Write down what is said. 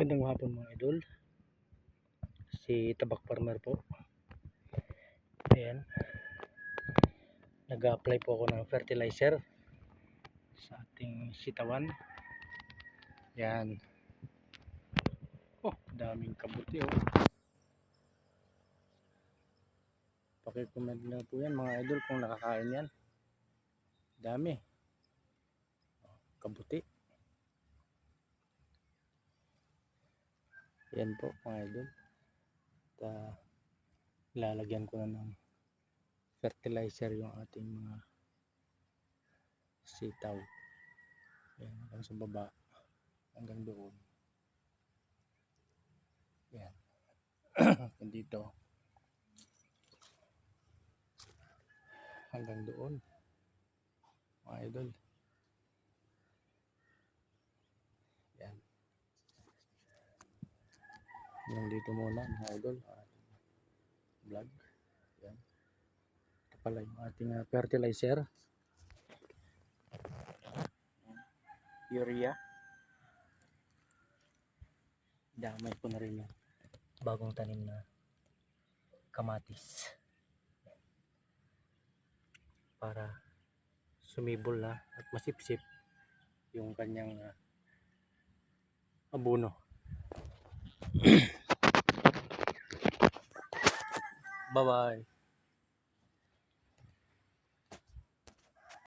Magandang hapon mga idol. Si Tabak Farmer po. Ayan. Nag-apply po ako ng fertilizer sa ating sitawan. Yan. Oh, daming kabuti oh. Pakicomment na po yan mga idol kung nakakain yan. Dami. Kabuti. Yan po mga idol. At ah, lalagyan ko na ng fertilizer yung ating mga sitaw. Yan, hanggang sa baba. Hanggang doon. Yan. Hanggang dito. Hanggang doon. Mga idol. Yan. Hanggang dito muna mga idol. ating Vlog. Yan. Ito pala yung ating ah, fertilizer. Urea. Damay ko na rin yung bagong tanim na kamatis. Para sumibol na at masipsip yung kanyang ah, abono. Bye-bye.